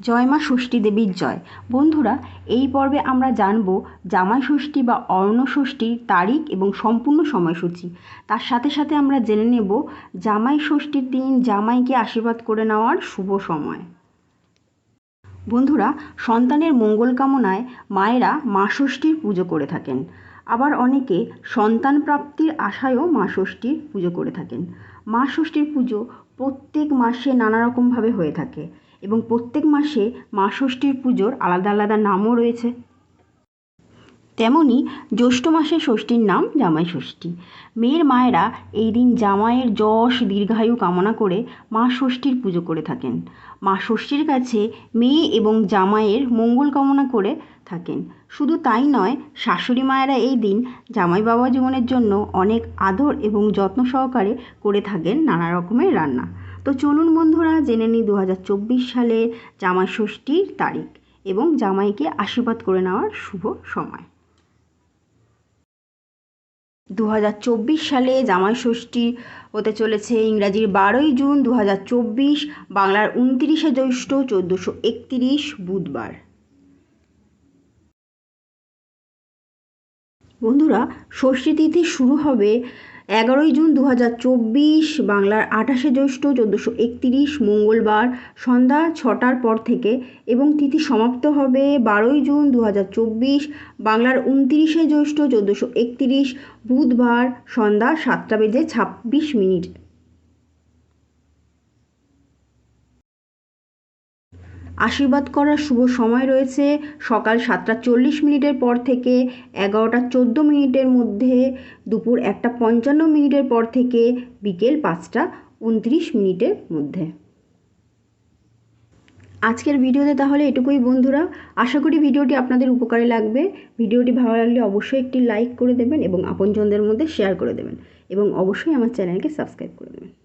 জয় মা ষষ্ঠী দেবীর জয়। বন্ধুরা, এই পর্বে আমরা জানব জামাই ষষ্ঠী বা অর্ণ ষষ্ঠীর তারিখ এবং সম্পূর্ণ সময়সূচি। তার সাথে সাথে আমরা জেনে নেব জামাই ষষ্ঠীর দিন জামাইকে আশীর্বাদ করে নেওয়ার শুভ সময়। বন্ধুরা, সন্তানের মঙ্গল কামনায় মায়েরা মা ষষ্ঠীর পুজো করে থাকেন। আবার অনেকে সন্তান প্রাপ্তির আশায়ও মা ষষ্ঠীর পুজো করে থাকেন। মা ষষ্ঠীর পুজো প্রত্যেক মাসে নানা রকমভাবে হয়ে থাকে। এবং প্রত্যেক মাসে মা ষষ্ঠীর পুজোর আলাদা আলাদা নামও রয়েছে। তেমনই জ্যৈষ্ঠ মাসে ষষ্ঠীর নাম জামাই ষষ্ঠী। মেয়ের মায়েরা এই দিন জামাইয়ের যশ, দীর্ঘায়ু কামনা করে মা ষষ্ঠীর পুজো করে থাকেন। মা ষষ্ঠীর কাছে মেয়ে এবং জামাইয়ের মঙ্গল কামনা করে থাকেন। শুধু তাই নয়, শাশুড়ি মায়েরা এই দিন জামাই বাবা জীবনের জন্য অনেক আদর এবং যত্ন সহকারে করে থাকেন নানা রকমের রান্না। তো চলুন বন্ধুরা, জেনে নিই দু সালের জামাই ষষ্ঠীর তারিখ এবং জামাইকে আশীর্বাদ করে নেওয়ার শুভ সময়। দুহাজার চব্বিশ সালে জামাই ষষ্ঠী হতে চলেছে ইংরাজির বারোই জুন দু হাজার চব্বিশ, বাংলার উনতিরিশে জ্যৈষ্ঠ চোদ্দোশো একত্রিশ বুধবার। বন্ধুরা, ষষ্ঠী তিথি শুরু হবে এগারোই জুন দু হাজার চব্বিশ, বাংলার আঠাশে জ্যৈষ্ঠ চোদ্দোশো একতিরিশ, মঙ্গলবার সন্ধ্যা ছটার পর থেকে এবং তিথি সমাপ্ত হবে বারোই জুন দু হাজার চব্বিশ, বাংলার উনতিরিশে জ্যৈষ্ঠ চোদ্দোশো একতিরিশ, বুধবার সন্ধ্যা সাতটা বেজে ছাব্বিশ মিনিট। আশীর্বাদ করার শুভ সময় রয়েছে। সকাল সাতটা চল্লিশ মিনিটের পর থেকে এগারোটা চোদ্দ মিনিটের মধ্যে, দুপুর একটা পঞ্চান্ন মিনিটের পর থেকে বিকেল পাঁচটা উনত্রিশ মিনিটের মধ্যে। আজকের ভিডিওতে তাহলে এটুকুই বন্ধুরা। আশা করি ভিডিওটি আপনাদের উপকারে লাগবে। ভিডিওটি ভালো লাগলে অবশ্যই একটি লাইক করে দেবেন এবং আপনজনদের মধ্যে শেয়ার করে দেবেন এবং অবশ্যই আমার চ্যানেলকে সাবস্ক্রাইব করে দেবেন।